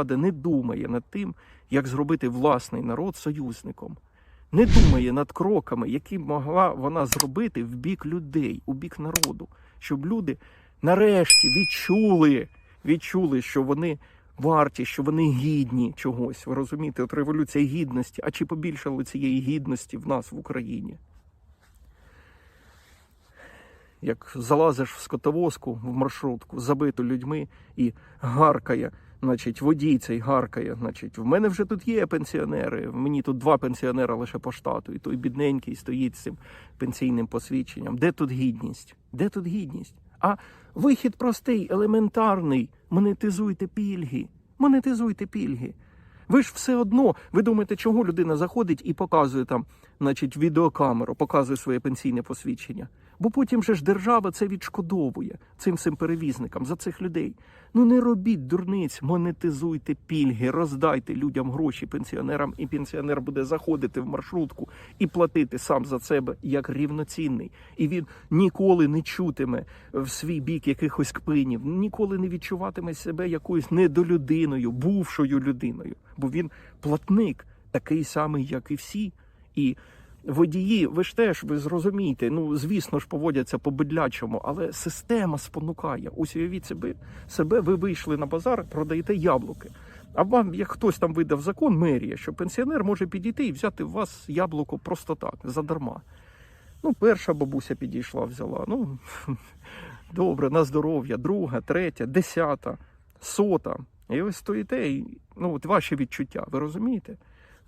влада не думає над тим, як зробити власний народ союзником. Не думає над кроками, які могла вона зробити в бік людей, у бік народу, щоб люди нарешті відчули, відчули, що вони варті, що вони гідні чогось. Ви розумієте, от революція гідності. А чи побільшало цієї гідності в нас в Україні? Як залазиш в скотовозку в маршрутку, забиту людьми і гаркає, значить, водій цей гаркає. Значить, в мене вже тут є пенсіонери. Мені тут два пенсіонера лише по штату, і той бідненький стоїть з цим пенсійним посвідченням. Де тут гідність? Де тут гідність? А вихід простий, елементарний. Монетизуйте пільги. Монетизуйте пільги. Ви ж все одно, ви думаєте, чого людина заходить і показує там, значить, відеокамеру, показує своє пенсійне посвідчення. Бо потім же ж держава це відшкодовує цим всім перевізникам за цих людей. Ну не робіть дурниць, монетизуйте пільги, роздайте людям гроші пенсіонерам, і пенсіонер буде заходити в маршрутку і платити сам за себе як рівноцінний. І він ніколи не чутиме в свій бік якихось кпинів, ніколи не відчуватиме себе якоюсь недолюдиною, бувшою людиною. Бо він платник, такий самий, як і всі. І Водії, ви ж теж ви зрозумієте, ну звісно ж поводяться по бидлячому, але система спонукає. Ось уявіть себе, себе, ви вийшли на базар, продаєте яблуки. А вам, як хтось там видав закон, мерія, що пенсіонер може підійти і взяти у вас яблуко просто так, задарма. Ну, перша бабуся підійшла, взяла. Ну добре, на здоров'я, друга, третя, десята, сота. І ось стоїте, і ну от ваші відчуття, ви розумієте?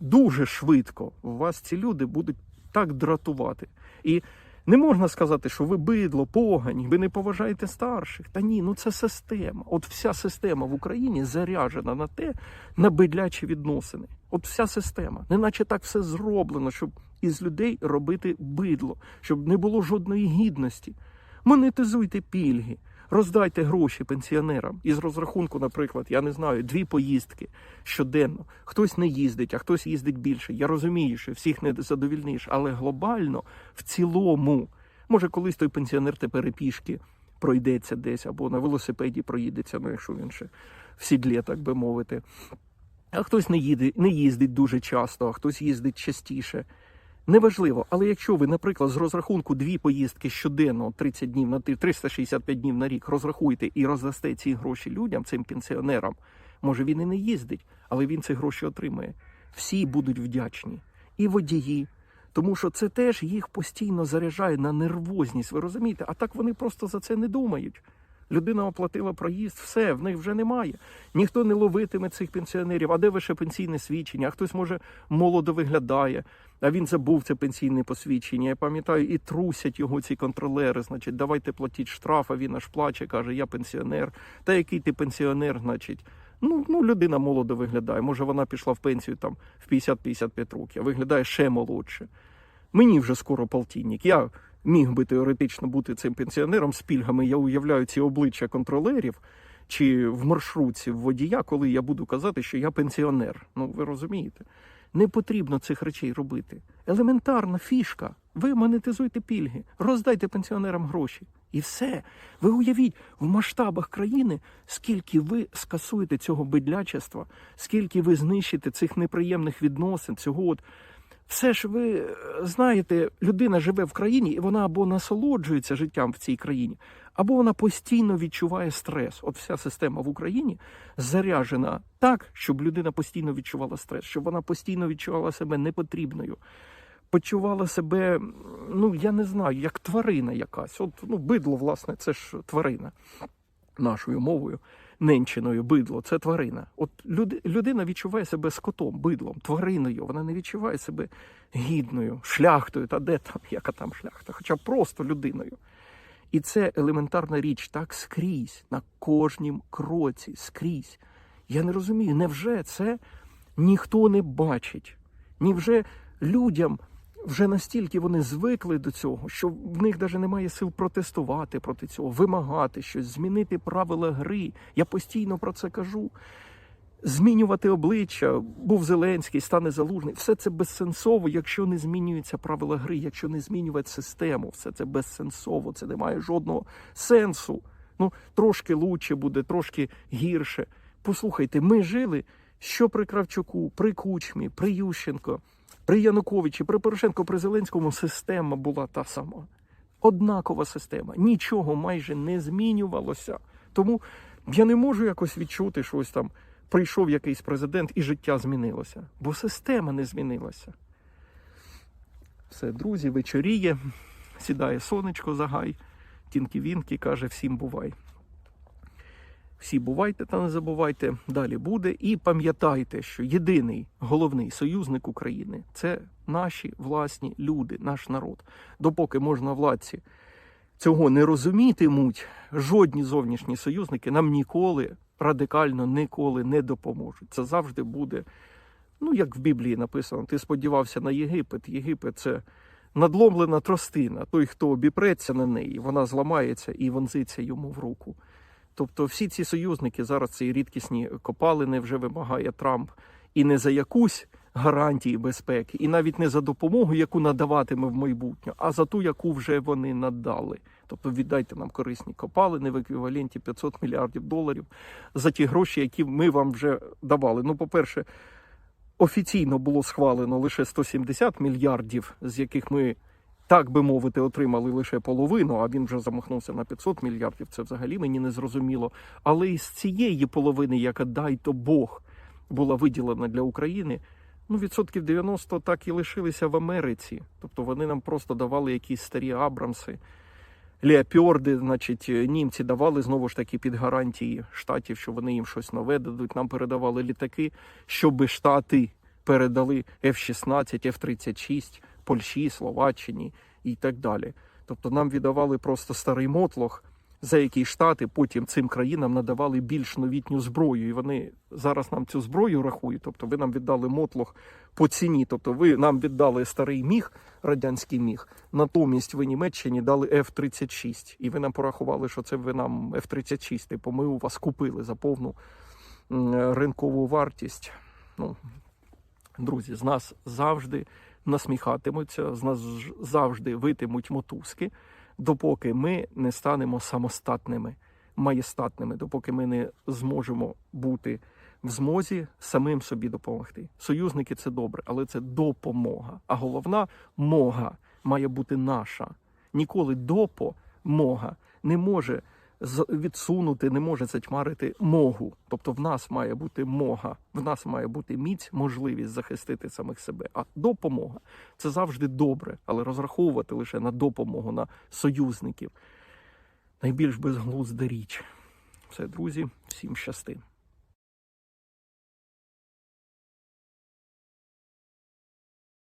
Дуже швидко вас ці люди будуть так дратувати. І не можна сказати, що ви бидло, погані, ви не поважаєте старших. Та ні, ну це система. От вся система в Україні заряджена на те, на бидлячі відносини. От вся система. Неначе так все зроблено, щоб із людей робити бидло, щоб не було жодної гідності. Монетизуйте пільги. Роздайте гроші пенсіонерам із розрахунку, наприклад, я не знаю, дві поїздки щоденно. Хтось не їздить, а хтось їздить більше. Я розумію, що всіх не задовільниш, але глобально, в цілому, може, колись той пенсіонер тепер пішки пройдеться десь або на велосипеді проїдеться, ну якщо він ще в сідлі, так би мовити. А хтось не їде, не їздить дуже часто, а хтось їздить частіше. Неважливо, але якщо ви, наприклад, з розрахунку дві поїздки щоденно 30 днів на 365 днів на рік розрахуєте і роздасте ці гроші людям, цим пенсіонерам, може він і не їздить, але він ці гроші отримає. Всі будуть вдячні, і водії, тому що це теж їх постійно заряджає на нервозність. Ви розумієте? А так вони просто за це не думають. Людина оплатила проїзд, все, в них вже немає. Ніхто не ловитиме цих пенсіонерів. А де ваше пенсійне свідчення? А хтось, може, молодо виглядає, а він забув це пенсійне посвідчення. Я пам'ятаю, і трусять його ці контролери. Значить, давайте платіть штраф, а він аж плаче, каже, я пенсіонер. Та який ти пенсіонер, значить. Ну, ну, людина молодо виглядає. Може, вона пішла в пенсію там в 50-55 років, а виглядає ще молодше. Мені вже скоро полтинник. Я міг би теоретично бути цим пенсіонером з пільгами. Я уявляю ці обличчя контролерів чи в маршрутці в водія, коли я буду казати, що я пенсіонер. Ну ви розумієте? Не потрібно цих речей робити. Елементарна фішка. Ви монетизуйте пільги, роздайте пенсіонерам гроші. І все. Ви уявіть в масштабах країни, скільки ви скасуєте цього бидлячества, скільки ви знищите цих неприємних відносин, цього от все ж ви е, знаєте, людина живе в країні, і вона або насолоджується життям в цій країні, або вона постійно відчуває стрес. От вся система в Україні заряджена так, щоб людина постійно відчувала стрес, щоб вона постійно відчувала себе непотрібною. Почувала себе, ну я не знаю, як тварина якась. От ну, бидло, власне, це ж тварина нашою мовою ненчиною, бидло, це тварина. От люди, людина відчуває себе скотом, бидлом, твариною. Вона не відчуває себе гідною, шляхтою, та де там, яка там шляхта, хоча просто людиною. І це елементарна річ так скрізь, на кожнім кроці, скрізь. Я не розумію, невже це ніхто не бачить? Невже людям вже настільки вони звикли до цього, що в них навіть немає сил протестувати проти цього, вимагати щось, змінити правила гри. Я постійно про це кажу. Змінювати обличчя, був Зеленський, стане залужний. Все це безсенсово, якщо не змінюються правила гри, якщо не змінювати систему, все це безсенсово, це не має жодного сенсу. Ну, трошки лучше буде, трошки гірше. Послухайте, ми жили що при Кравчуку, при Кучмі, при Ющенко, при Януковичі, при Порошенко, при Зеленському система була та сама. Однакова система. Нічого майже не змінювалося. Тому я не можу якось відчути, що ось там прийшов якийсь президент і життя змінилося. Бо система не змінилася. Все, друзі, вечоріє, сідає сонечко за гай, тінки-вінки каже, всім бувай. Всі бувайте та не забувайте, далі буде. І пам'ятайте, що єдиний головний союзник України це наші власні люди, наш народ. Допоки можна владці цього не розумітимуть, жодні зовнішні союзники нам ніколи радикально ніколи не допоможуть. Це завжди буде, ну як в Біблії написано, ти сподівався на Єгипет. Єгипет це надломлена тростина. Той, хто обіпреться на неї, вона зламається і вонзиться йому в руку. Тобто всі ці союзники зараз ці рідкісні копалини вже вимагає Трамп і не за якусь гарантії безпеки, і навіть не за допомогу, яку надаватиме в майбутнє, а за ту, яку вже вони надали. Тобто віддайте нам корисні копалини в еквіваленті 500 мільярдів доларів за ті гроші, які ми вам вже давали. Ну, по-перше, офіційно було схвалено лише 170 мільярдів, з яких ми так би мовити, отримали лише половину, а він вже замахнувся на 500 мільярдів. Це взагалі мені не зрозуміло. Але із цієї половини, яка дай то Бог була виділена для України, ну відсотків 90 так і лишилися в Америці. Тобто вони нам просто давали якісь старі Абрамси. Леопарди, значить, німці давали знову ж таки під гарантії штатів, що вони їм щось нове дадуть. Нам передавали літаки, щоби штати передали F-16, F-36 Польщі, Словаччині і так далі. Тобто нам віддавали просто старий мотлох, за який штати потім цим країнам надавали більш новітню зброю. І вони зараз нам цю зброю рахують. Тобто ви нам віддали мотлох по ціні. Тобто ви нам віддали старий міг, радянський міг, натомість ви Німеччині дали F-36. І ви нам порахували, що це ви нам F-36. Типу ми у вас купили за повну ринкову вартість. Ну, друзі, з нас завжди насміхатимуться, з нас завжди витимуть мотузки, допоки ми не станемо самостатними, маєстатними, допоки ми не зможемо бути в змозі самим собі допомогти. Союзники це добре, але це допомога. А головна мога має бути наша. Ніколи допомога не може відсунути, не може затьмарити могу. Тобто в нас має бути мога, в нас має бути міць, можливість захистити самих себе. А допомога це завжди добре, але розраховувати лише на допомогу, на союзників найбільш безглузда річ. Все, друзі, всім щасти.